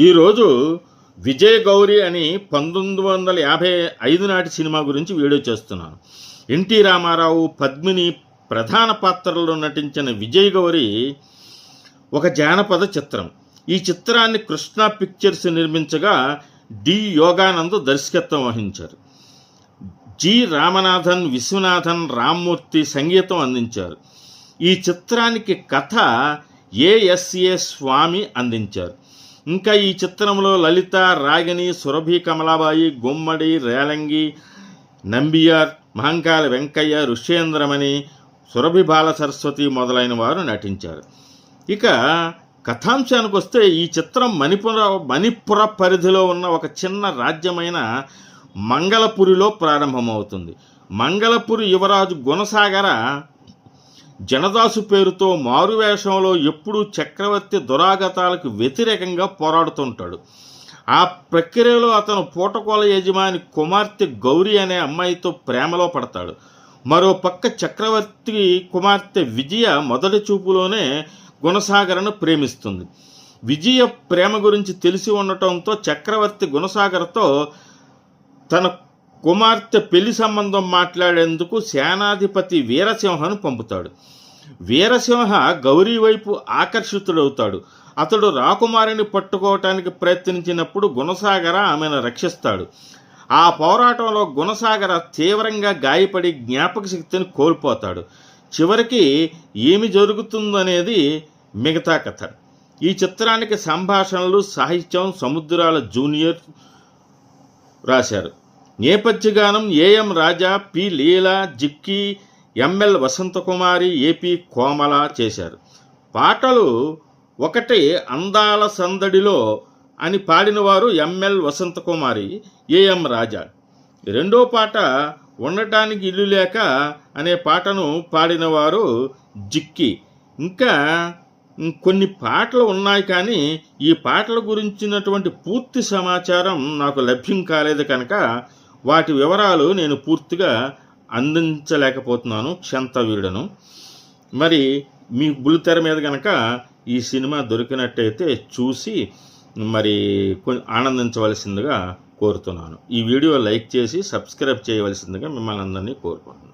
ఈరోజు విజయ గౌరి అని పంతొమ్మిది వందల యాభై ఐదు నాటి సినిమా గురించి వీడియో చేస్తున్నాను. ఎన్టీ రామారావు పద్మిని ప్రధాన పాత్రలో నటించిన విజయ్ గౌరి ఒక జానపద చిత్రం. ఈ చిత్రాన్ని కృష్ణ పిక్చర్స్ నిర్మించగా డి యోగానంద్ దర్శకత్వం వహించారు. జి రామనాథన్ విశ్వనాథన్ రామ్మూర్తి సంగీతం అందించారు. ఈ చిత్రానికి కథ ఏఎస్ఏ స్వామి అందించారు. ఇంకా ఈ చిత్రంలో లలిత రాగిణి సురభి కమలాబాయి గుమ్మడి రేలంగి నంబియార్ మహంకాల వెంకయ్య ఋష్యేంద్రమణి సురభి బాల సరస్వతి మొదలైన వారు నటించారు. ఇక కథాంశానికి వస్తే ఈ చిత్రం మణిపుర మణిపుర పరిధిలో ఉన్న ఒక చిన్న రాజ్యమైన మంగళపురిలో ప్రారంభమవుతుంది. మంగళపురి యువరాజు గుణసాగర జనదాసు పేరుతో మారువేషంలో ఎప్పుడూ చక్రవర్తి దురాగతాలకు వ్యతిరేకంగా పోరాడుతుంటాడు. ఆ ప్రక్రియలో అతను పూటకోల యజమాని కుమార్తె గౌరీ అనే అమ్మాయితో ప్రేమలో పడతాడు. మరో పక్క చక్రవర్తి కుమార్తె విజయ మొదటి చూపులోనే గుణసాగరను ప్రేమిస్తుంది. విజయ ప్రేమ గురించి తెలిసి ఉండటంతో చక్రవర్తి గుణసాగర్తో తన కుమార్తె పెళ్ళి సంబంధం మాట్లాడేందుకు సేనాధిపతి వీరసింహను పంపుతాడు. వీరసింహ గౌరీ వైపు ఆకర్షితుడవుతాడు. అతడు రాకుమారిని పట్టుకోవటానికి ప్రయత్నించినప్పుడు గుణసాగర ఆమెను రక్షిస్తాడు. ఆ పోరాటంలో గుణసాగర తీవ్రంగా గాయపడి జ్ఞాపక శక్తిని కోల్పోతాడు. చివరికి ఏమి జరుగుతుందనేది మిగతా కథ. ఈ చిత్రానికి సంభాషణలు సాహిత్యం సముద్రాల జూనియర్ రాశారు. నేపథ్యగానం AM Raja P Leela Jikki ML Vasanthakumari AP Komala చేశారు. పాటలు ఒకటి అందాల సందడిలో అని పాడినవారు ఎంఎల్ వసంతకుమారి ఏఎం రాజా. రెండో పాట ఉండటానికి ఇల్లు లేక అనే పాటను పాడినవారు జిక్కి. ఇంకా కొన్ని పాటలు ఉన్నాయి కానీ ఈ పాటల గురించినటువంటి పూర్తి సమాచారం నాకు లభ్యం కాలేదు కనుక వాటి వివరాలు నేను పూర్తిగా అందించలేకపోతున్నాను క్షంత వీడను మరి మీ బుల్లితెర మీద కనుక ఈ సినిమా దొరికినట్టయితే చూసి మరి కొ- ఆనందించవలసిందిగా కోరుతున్నాను. ఈ వీడియో లైక్ చేసి సబ్స్క్రైబ్ చేయవలసిందిగా మిమ్మల్ని అందరినీ కోరుకుంటున్నాను.